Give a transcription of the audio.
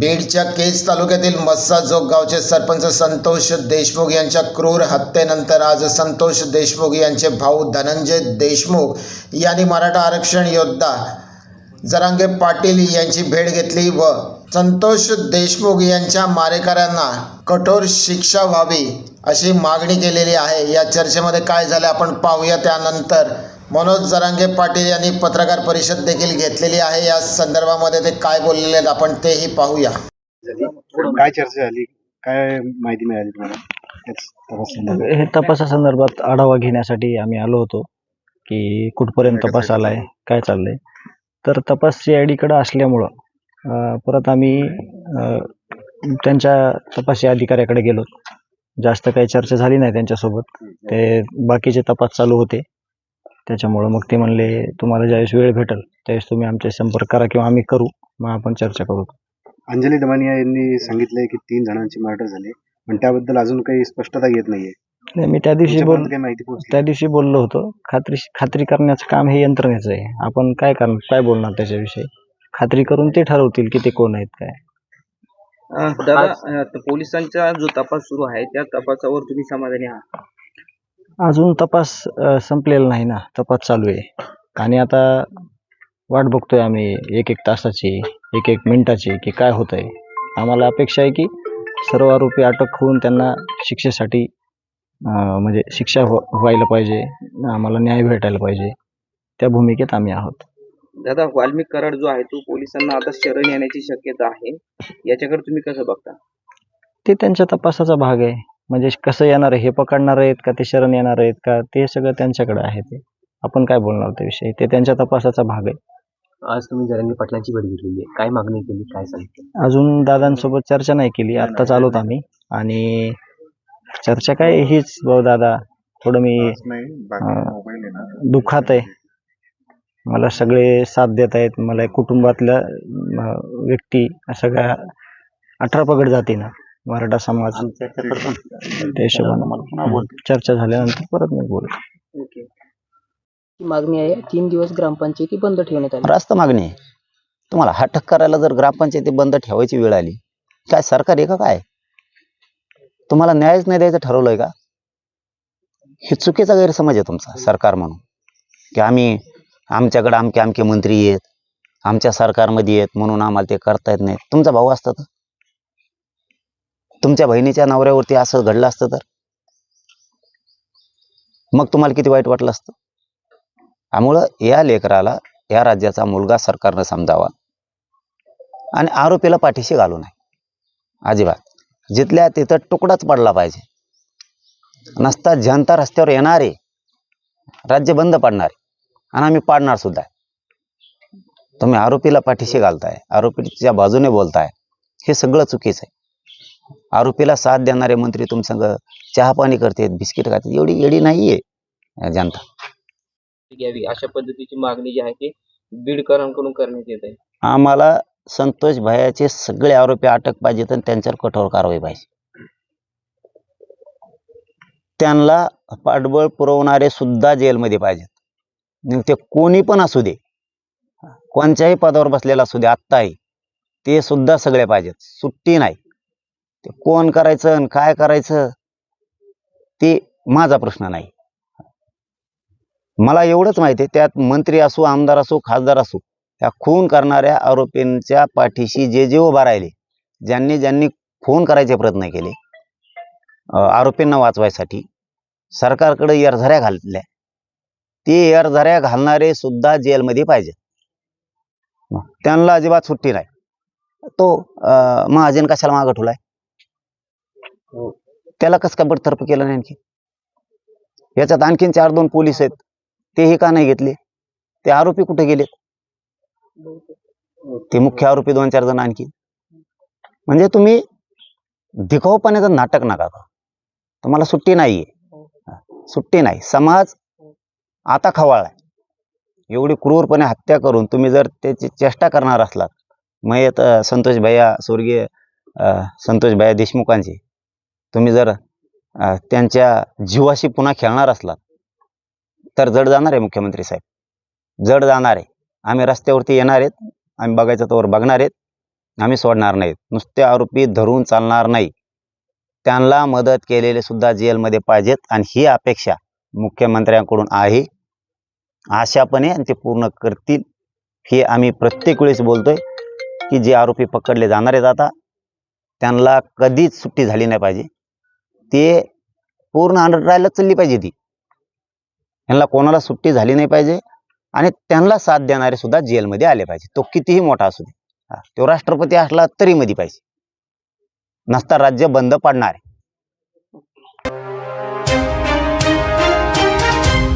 बीडच्या केज तालुक्यातील मस्साजोग गावचे सरपंच संतोष देशमुख यांच्या क्रूर हत्येनंतर आज संतोष देशमुख यांचे भाऊ धनंजय देशमुख यांनी मराठा आरक्षण योद्धा जरांगे पाटील यांची भेट घेतली व संतोष देशमुख यांच्या मारेकऱ्यांना कठोर शिक्षा व्हावी अशी मागणी केलेली आहे. या चर्चेमध्ये काय झाले आपण पाहूया त्यानंतर. मनोज जरांगे पाटील यांनी पत्रकार परिषद देखील घेतलेली आहे. या संदर्भामध्ये ते काय बोललेले आहेत आपण तेही पाहूया. काय चर्चा झाली? काय माहिती मिळाली तुम्हाला? हे तपासासंदर्भात आढावा घेण्यासाठी आम्ही आलो होतो की कुठपर्यंत तपास आलाय काय चाललंय. तर तपास सी आय डीकडे असल्यामुळं परत आम्ही त्यांच्या तपासी अधिकाऱ्याकडे गेलो. जास्त काही चर्चा झाली नाही त्यांच्यासोबत. ते बाकीचे तपास चालू होते. त्याच्यामुळं मग ते म्हणले तुम्हाला ज्यावेळेस वेळ भेटेल त्यावेळेस तुम्ही आमचे संपर्क करा किंवा आम्ही करू मग आपण चर्चा करू. अंजली दमानिया यांनी सांगितलंय की तीन जणांची मर्डर झाले पण त्याबद्दल अजून काही स्पष्टता येत नाहीये. नाही, मी त्या दिवशी बोल तुमच्यापर्यंत काही माहिती पोहोचली? त्या दिवशी बोललो होतो खात्री खात्री करण्याचं काम हे यंत्रणेचं आहे. आपण काय करणार काय बोलणार त्याच्याविषयी? खात्री करून ते ठरवतील की ते कोण आहेत काय. अं, दादा अं, त- पोलिसांचा जो तपास सुरू आहे त्या तपासावर तुम्ही समाधानी आहात? अजून तपास संपलेला नाही ना. तपास चालू आहे. आणि आता वाट बघतोय आम्ही एक एक तासाची एक एक मिनिटाची की काय होत आहे आम्हाला अपेक्षा आहे की सर्व आरोपी अटक होऊन त्यांना शिक्षेसाठी म्हणजे शिक्षा व्ह- व्हायला पाहिजे. आम्हाला न्याय भेटायला पाहिजे. त्या भूमिकेत आम्ही आहोत. दादा वाल्मिक कराड जो आहे तो पोलिसांना आता शरण येण्याची शक्यता आहे. याच्याकडे तुम्ही कसं बघता? ते त्यांच्या तपासाचा भाग आहे. म्हणजे कसं येणार आहे? हे पकडणार आहेत का? ते शरण येणार आहेत का? ते सगळं त्यांच्याकडे आहे ते. आपण काय बोलणार त्याविषयी? ते त्यांच्या तपासाचा भाग आहे. आज तुम्ही जरांगी पाटलांची भेट घेतलेली आहे. काय मागणी केली? काय सांगितलं? अजून दादांसोबत चर्चा नाही केली. आत्ताच आलोत आम्ही. आणि चर्चा काय? हीच भाऊ दादा. थोडं मी अं, दुःखात आहे. मला सगळे साथ देत आहेत. मला एक कुटुंबातल्या अं, व्यक्ती सगळ्या अठरा पगड जातीनं. मराठा समाज त्या हिशोबानं. चर्चा झाल्यानंतर परत मी बोलू. ओके. ही मागणी आहे तीन दिवस ग्रामपंचायती बंद ठेवण्यात आली. रास्त मागणी आहे. तुम्हाला हटक करायला जर ग्रामपंचायती बंद ठेवायची वेळ आली काय सरकार आहे का काय? तुम्हाला न्यायच नाही द्यायचं ठरवलंय का? हे चुकीचा गैरसमज आहे तुमचा सरकार म्हणून. की आम्ही आमच्याकडे अमके अमके मंत्री आहेत आमच्या सरकारमध्ये आहेत म्हणून आम्हाला ते करता येत नाही. तुमचा भाऊ असता तर? तुमच्या बहिणीच्या नवऱ्यावरती असं घडलं असतं तर? मग तुम्हाला किती वाईट वाटलं असतं? त्यामुळं या लेकराला या राज्याचा मुलगा सरकारनं समजावा. आणि आरोपीला पाठीशी घालू नये. अजिबात. जिथल्या तिथं तुकडाच पडला पाहिजे. नसता जनता रस्त्यावर येणारे राज्य बंद पडणार. आणि आम्ही पाडणार सुद्धा. तुम्ही आरोपीला पाठीशी घालताय आरोपीच्या बाजूने बोलताय. हे सगळं चुकीचं आहे. आरोपीला साथ देणारे मंत्री तुमसंग चहा पाणी करतात बिस्किट खातात एवढी एडी नाहीये जनता. घ्यावी अशा पद्धतीची मागणी जी आहे ती बीडकरांकडून करण्यात येत आहे. आम्हाला संतोष भयाचे सगळे आरोपी अटक पाहिजेत आणि त्यांच्यावर कठोर कारवाई पाहिजे. त्यांना पाठबळ पुरवणारे सुद्धा जेलमध्ये पाहिजेत. ते कोणी पण असू दे कोणत्याही पदावर बसलेला असू दे आत्ताही ते सुद्धा सगळे पाहिजेत. सुट्टी नाही. ते कोण करायचं आणि काय करायचं ते माझा प्रश्न नाही. मला एवढंच माहिती आहे त्यात मंत्री असो आमदार असो खासदार असो त्या खून करणाऱ्या आरोपींच्या पाठीशी जे जे उभा राहिले ज्यांनी ज्यांनी खून करायचे प्रयत्न केले आरोपींना वाचवायसाठी सरकारकडे एरझऱ्या घातल्या ते एरझऱ्या घालणारे सुद्धा जेलमध्ये पाहिजे त्यांना अजिबात सुट्टी नाही. तो अं, महाजन कशाला मागं ठेवलाय? हो. त्याला कस काय बडतर्फ केलं नाही आणखी याच्यात आणखीन चार दोन पोलीस आहेत. तेही का नाही घेतले? ते आरोपी कुठे गेले ते मुख्य आरोपी दोन चार जण आणखी. म्हणजे तुम्ही दिखाऊपणाचं नाटक नका तुम्हाला सुट्टी नाहीये. सुट्टी नाही. समाज आता खवाळलाय एवढी क्रूरपणे हत्या करून तुम्ही जर त्याची चेष्टा करणार असलात मयत संतोष भैया स्वर्गीय संतोष भैया देशमुखांची तुम्ही जर त्यांच्या जीवाशी पुन्हा खेळणार असलात तर जड जाणार आहे मुख्यमंत्री साहेब. जड जाणार आहे. आम्ही रस्त्यावरती येणार आहेत आम्ही बघायचं तोवर बघणार आहेत आम्ही सोडणार नाहीत. नुसते आरोपी धरून चालणार नाही. त्यांना मदत केलेले सुद्धा जेलमध्ये पाहिजेत आणि ही अपेक्षा मुख्यमंत्र्यांकडून आहे. आशापणे आणि ते पूर्ण करतील हे आम्ही प्रत्येक वेळेस बोलतोय की जे आरोपी पकडले जाणार आहेत आता त्यांना कधीच सुट्टी झाली नाही पाहिजे. ते पूर्ण अंडर ट्रायलच चालली पाहिजे ती. यांना कोणाला सुट्टी झाली नाही पाहिजे आणि त्यांना साथ देणारे सुद्धा जेलमध्ये आले पाहिजे. तो कितीही मोठा असू दे. तो राष्ट्रपती असला तरी मध्ये पाहिजे. नसता राज्य बंद पडणार आहे.